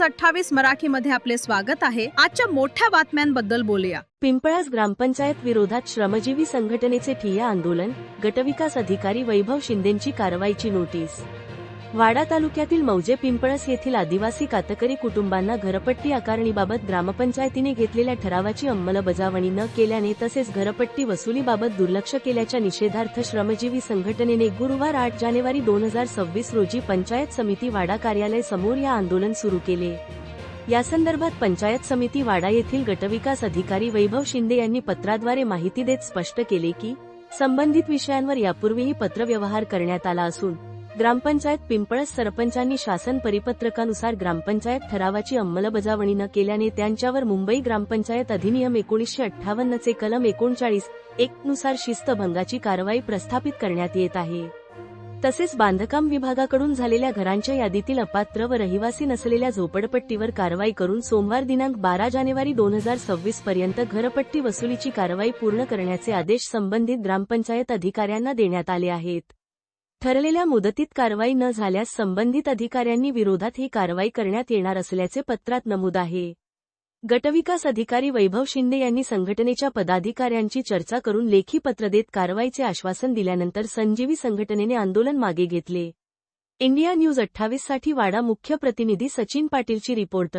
News अठ्ठावीस मराठीमध्ये आपले स्वागत आहे. आजच्या मोठ्या बातम्यांबद्दल बोलूया. पिंपळास ग्रामपंचायत विरोधात श्रमजीवी संघटनेचे ठिय्या आंदोलन गटविकास अधिकारी वैभव शिंदेंची कारवाईची नोटीस. वाडा तालुक्यातील मौजे पिंपळस येथील आदिवासी कातकरी कुटुंबांना घरपट्टी आकारणीबाबत ग्रामपंचायतीने घेतलेल्या ठरावाची अंमलबजावणी न केल्याने तसेच घरपट्टी वसुलीबाबत दुर्लक्ष केल्याच्या निषेधार्थ श्रमजीवी संघटनेने गुरुवार आठ जानेवारी दोन हजार सव्वीस रोजी पंचायत समिती वाडा कार्यालय समोर या आंदोलन सुरू केले. यासंदर्भात पंचायत समिती वाडा येथील गटविकास अधिकारी वैभव शिंदे यांनी पत्राद्वारे माहिती देत स्पष्ट केले की संबंधित विषयांवर यापूर्वीही पत्रव्यवहार करण्यात आला असून ग्रामपंचायत पिंपळस सरपंचांनी शासन परिपत्रकानुसार ग्रामपंचायत ठरावाची अंमलबजावणी न केल्याने त्यांच्यावर मुंबई ग्रामपंचायत अधिनियम एकोणीसशे अठ्ठावन्नचे कलम एकोणचाळीस एक नुसार शिस्तभंगाची कारवाई प्रस्थापित करण्यात येत आहे. तसेच बांधकाम विभागाकडून झालेल्या घरांच्या यादीतील अपात्र व रहिवासी नसलेल्या झोपडपट्टीवर कारवाई करून सोमवार दिनांक बारा जानेवारी दोन हजार सव्वीस पर्यंत घरपट्टी वसुलीची कारवाई पूर्ण करण्याचे आदेश संबंधित ग्रामपंचायत अधिकाऱ्यांना देण्यात आले आहेत. ठरलेल्या मुदतीत कारवाई न झाल्यास संबंधित अधिकाऱ्यांनी विरोधात ही कारवाई करण्यात येणार असल्याचे पत्रात नमूद आहे. गटविकास अधिकारी वैभव शिंदे यांनी संघटनेच्या पदाधिकाऱ्यांची चर्चा करून लेखी पत्र देत कारवाईचे आश्वासन दिल्यानंतर संजीवी संघटनेने आंदोलन मागे घेतले. इंडिया न्यूज अठ्ठावीससाठी वाडा मुख्य प्रतिनिधी सचिन पाटीलची रिपोर्ट